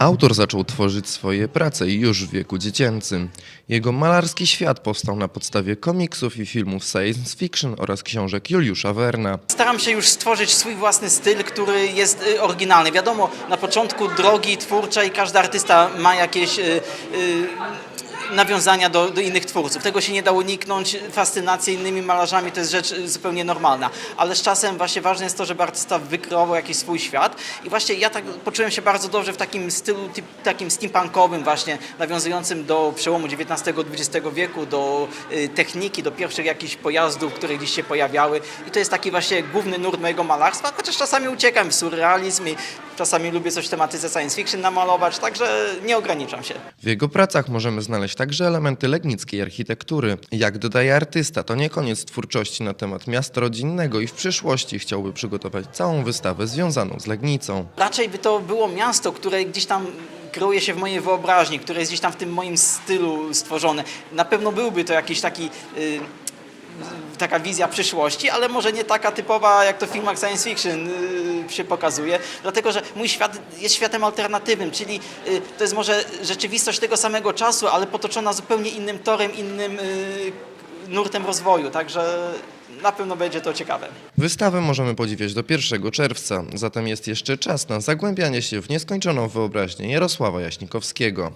Autor zaczął tworzyć swoje prace już w wieku dziecięcym. Jego malarski świat powstał na podstawie komiksów i filmów science fiction oraz książek Juliusza Werna. Staram się już stworzyć swój własny styl, który jest y, oryginalny. Wiadomo, na początku drogi twórczej każdy artysta ma jakieś y, y, nawiązania do, do innych twórców. Tego się nie da uniknąć. Fascynacja innymi malarzami to jest rzecz y, zupełnie normalna. Ale z czasem właśnie ważne jest to, żeby artysta wykreował jakiś swój świat. I właśnie ja tak poczułem się bardzo dobrze w takim stylu typ, takim steampunkowym właśnie, nawiązującym do przełomu XIX-XX wieku, do y, techniki, do pierwszych jakichś pojazdów, które gdzieś się pojawiały. I to jest taki właśnie główny nurt mojego malarstwa, chociaż czasami uciekam w surrealizm i czasami lubię coś w tematyce science fiction namalować, także nie ograniczam się. W jego pracach możemy znaleźć także elementy legnickiej architektury. Jak dodaje artysta, to nie koniec twórczości na temat miasta rodzinnego i w przyszłości chciałby przygotować całą wystawę związaną z Legnicą. Raczej by to było miasto, które gdzieś tam kreuje się w mojej wyobraźni, które jest gdzieś tam w tym moim stylu stworzone. Na pewno byłby to jakiś taki... y, taka wizja przyszłości, ale może nie taka typowa, jak to w filmach science fiction y, się pokazuje, dlatego że mój świat jest światem alternatywnym, czyli y, to jest może rzeczywistość tego samego czasu, ale potoczona zupełnie innym torem, innym y, nurtem rozwoju, także na pewno będzie to ciekawe. Wystawę możemy podziwiać do 1 czerwca, zatem jest jeszcze czas na zagłębianie się w nieskończoną wyobraźnię Jarosława Jaśnikowskiego.